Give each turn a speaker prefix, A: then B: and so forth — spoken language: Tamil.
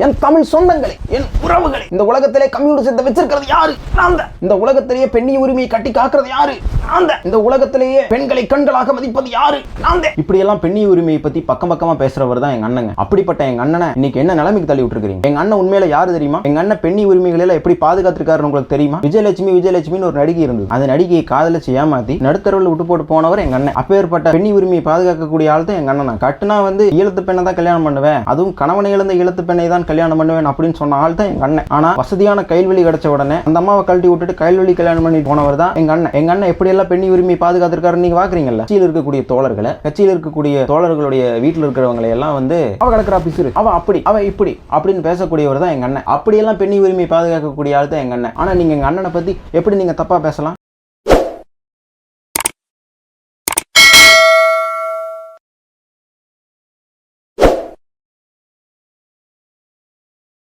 A: என் தமிழ் சொந்தங்களே என் உறவுகளே. இந்த உலகத்திலே கம்யூனிசத்தை வச்சிருக்கிறது யாரு? நான் இந்த உலகத்திலேயே பெண்ணி உரிமையை கட்டி காக்கிறது யாரு? நான் இந்த உலகத்திலேயே பெண்களை கண்களாக மதிப்பது யாரு? நான் இப்படி எல்லாம் பெண்ணி உரிமையை பத்தி பக்கம் பக்கமா பேசுறவர் தான் எங்க அண்ணங்க. அப்படிப்பட்ட எங்க அண்ணனை இன்னைக்கு என்ன நிலைமைக்கு தள்ளி விட்டுருக்கீங்க எங்க அண்ணன் உண்மையில யாரு தெரியுமா? எங்க அண்ணன் பெண்ணி உரிமைகளை எல்லாம் எப்படி பாதுகாத்திருக்காருன்னு உங்களுக்கு தெரியுமா? விஜயலட்சுமி விஜயலட்சுமின்னு ஒரு நடிகை இருந்தது. அந்த நடிகையை காதலிச்சு ஏமாத்தி நடுத்தரவில் விட்டு போட்டு போனவர் எங்க அண்ணன். அப்பேற்பட்ட பெண்ணி உரிமையை பாதுகாக்கக்கூடிய ஆள் தான் எங்க அண்ணன். கட்டுனா வந்து ஈழத்து பெண்ணை தான் கல்யாணம் பண்ணுவேன். அதுவும் கணவனை இழந்த ஈழத்து பெண்ணை தான் கல்யாணம் பண்ணுவேன் அப்படின்னு சொன்ன ஆள் தான் எங்க அண்ணன். ஆனா வசதியான கைல்வெளி கிடைச்ச உடனே அந்த அம்மாவை கழட்டி விட்டுட்டு கைல்வெளி கல்யாணம் பண்ணி போனவர் தான் எங்க அண்ணன். எங்க அண்ணன் எப்படி எல்லாம் பெண்ணி உரிமை பாதுகாத்திருக்காருன்னு நீங்க பாக்குறீங்கல்ல? கட்சியில் இருக்கக்கூடிய தோழர்களை கட்சியில் இருக்கக்கூடிய தோழர்களுடைய வீட்டில் இருக்கிறவங்களை எல்லாம் வந்து அவ கிடக்குறா பிசுறு அவ அப்படி அவ இப்படி அப்படின்னு பேசக்கூடியவர் தான் எங்க அண்ணன். அப்படியெல்லாம் பெண்ணி உரிமை பாதுகாக்கக்கூடிய ஆள் தான் எங்க அண்ணன். ஆனா நீங்க எங்க அண்ணனை பத்தி எப்படி நீங்க தப்பா பேசலாம்?